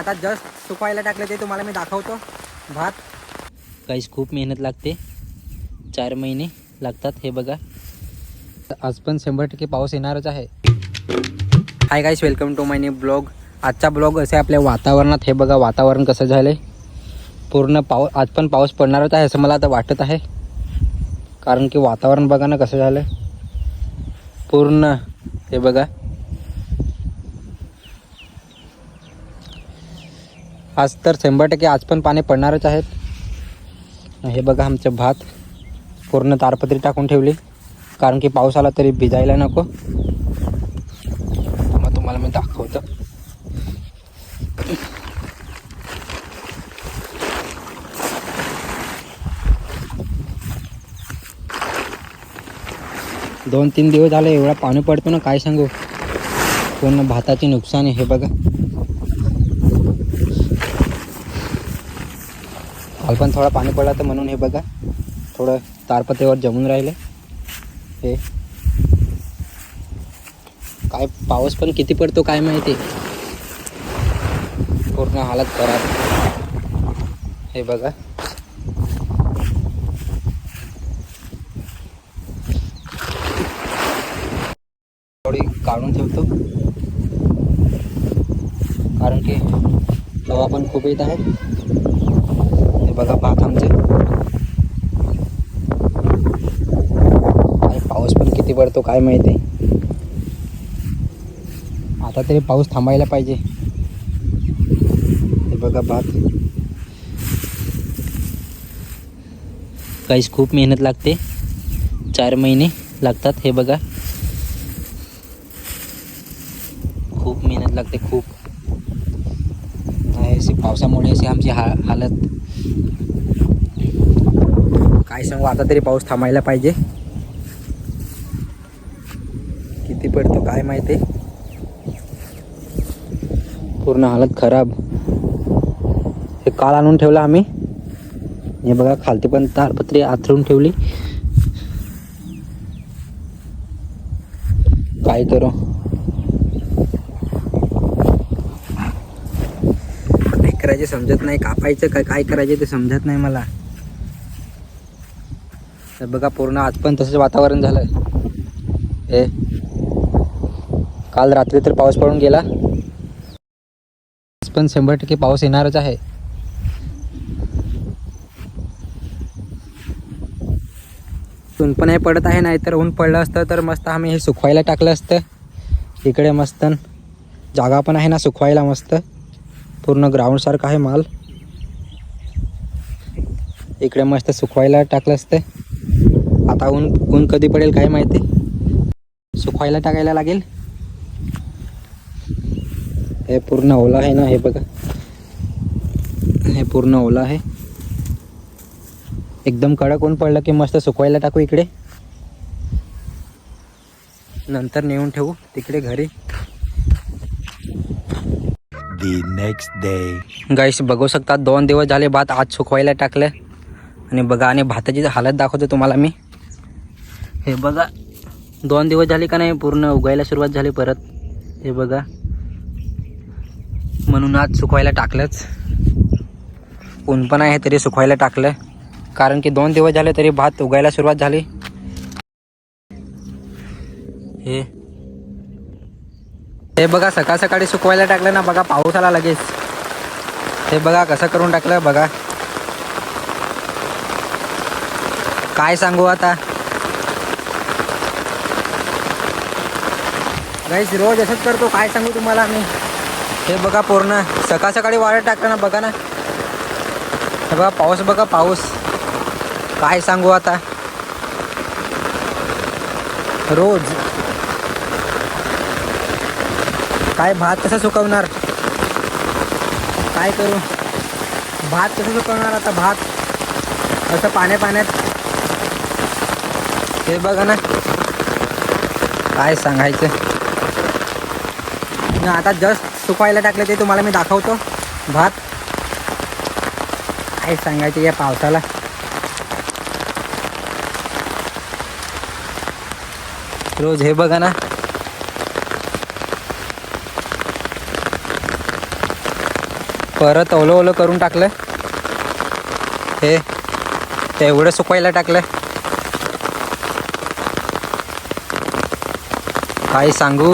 आता जस्ट सुकवायला टाकले ते तुम्हाला मी दाखवतो. भात. काहीच खूप मेहनत लागते. चार महिने लागतात हे बघा. आज पण शंभर टक्के पाऊस येणारच आहे. Hi guys welcome to my new blog आजचा ब्लॉग असे आपल्या वातावरणात हे बघा वातावरण कसं झालं आहे पूर्ण पाऊ आज पण पाऊस पडणारच आहे असं मला आता वाटत आहे. कारण की वातावरण बघा ना कसं झालं पूर्ण हे बघा. आज तर शंभर टक्के आज पण पाणी पडणारच आहेत. हे बघा आमचं भात. पूर्ण तारपत्री टाकून ठेवली. कारण की पाऊस आला तरी भिजायला नको. मग तुम्हाला मी दाखवतो. दोन तीन दिवस झाले एवढा पाणी पडतो ना काय सांगू? पूर्ण भाताचे नुकसान आहे हे बघा. पण थोडा पाणी पडला तर म्हणून हे बघा. थोडं तारपतेवर जमून राहिले. हे. काय पाऊस पण किती पडतो काय माहिती? पूर्ण हालत खराब. हे बघा. थोडी काढून ठेवतो. कारण की हवा पण खूप येत आहे. बघा भात आमचे काय पाऊस पण किती पडतो काय माहिती. आता तरी पाऊस थांबायला पाहिजे. हे बघा भात. काहीच खूप मेहनत लागते. चार महिने लागतात हे बघा. खूप मेहनत लागते खूप. नाही, अशी पावसामुळे अशी आमची हा हालत काय सांगू आता तरी पाऊस थांबायला पाहिजे. किती पडतो काय माहिती? पूर्ण हालत खराब. हे काल आणून ठेवलं आम्ही. हे बघा खालती पण तारपत्री आथरून ठेवली. काय करू? काय करायचे समजत नाही कापायचं काय काय करायचे ते समजत नाही मला. तर बघा पूर्ण आज पण तसंच वातावरण झालं हे. काल रात्री तर पाऊस पडून गेला. आज पण शंभर टक्के पाऊस येणारच आहे. ऊन पण हे पडत आहे नाही तर ऊन पडलं असतं तर मस्त आम्ही हे सुकवायला टाकलं असतं. इकडे मस्त जागा पण आहे ना सुकवायला मस्त. पूर्ण ग्राउंडसारखं आहे माल. इकडे मस्त सुकवायला टाकलं असतं. आता ऊन ऊन कधी पडेल काय माहिती? सुकवायला टाकायला लागेल. हे पूर्ण ओला आहे ना हे बघा. हे पूर्ण ओला आहे. एकदम कडक ऊन पडलं की मस्त सुकवायला टाकू इकडे. नंतर नेऊन ठेवू तिकडे घरी. The next day. गाईस बघू शकता दोन दिवस झाले भात आज सुकवायला टाकलं. आणि बघा आणि भाताची हालत दाखवतो तुम्हाला मी. हे बघा दोन दिवस झाले का नाही पूर्ण उगायला सुरुवात झाली परत. हे बघा. म्हणून आज सुकवायला टाकलंच. ऊन पण आहे तरी सुकवायला टाकलं. कारण की दोन दिवस झाले तरी भात उगायला सुरुवात झाली. हे. हे बघा सकाळ सकाळी सुकवायला टाकलं ना बघा पाऊस आला लगेच. हे बघा कसं करून टाकलं बघा. काय सांगू आता? गाईस रोज असंच करतो. काय सांगू तुम्हाला मी? हे बघा पूर्ण सकाळ सकाळी वाळत टाकताना ना बघा ना. हे बघा पाऊस बघा पाऊस. काय सांगू आता? रोज. काय भात कसा सुकवणार? काय करू? भात कसं सुकवणार आता भात? असं पाण्या पाण्यात. हे बघा ना. काय सांगायचं? आता जस्ट सुकवायला टाकलं ते तुम्हाला मी दाखवतो. भात. काय सांगायचं या पावसाला? रोज हे बघा ना. परत ओलं ओलं करून टाकलं हे तेवढं सुकवायला टाकलं काय सांगू?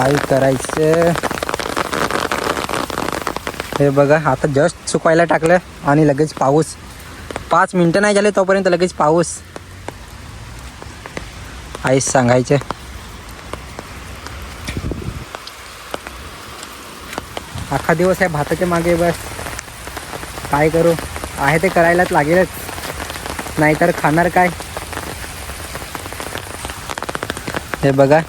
काय करायचं? हे बघा आता जस्ट सुकवायला टाकलं आणि लगेच पाऊस. पाच मिनटं नाही झाले तोपर्यंत लगेच पाऊस. आईच सांगायचं. अख्खा दिवस आहे भाताच्या मागे बस. काय करू? आहे ते करायलाच लागेलच. नाहीतर खाणार काय? हे बघा.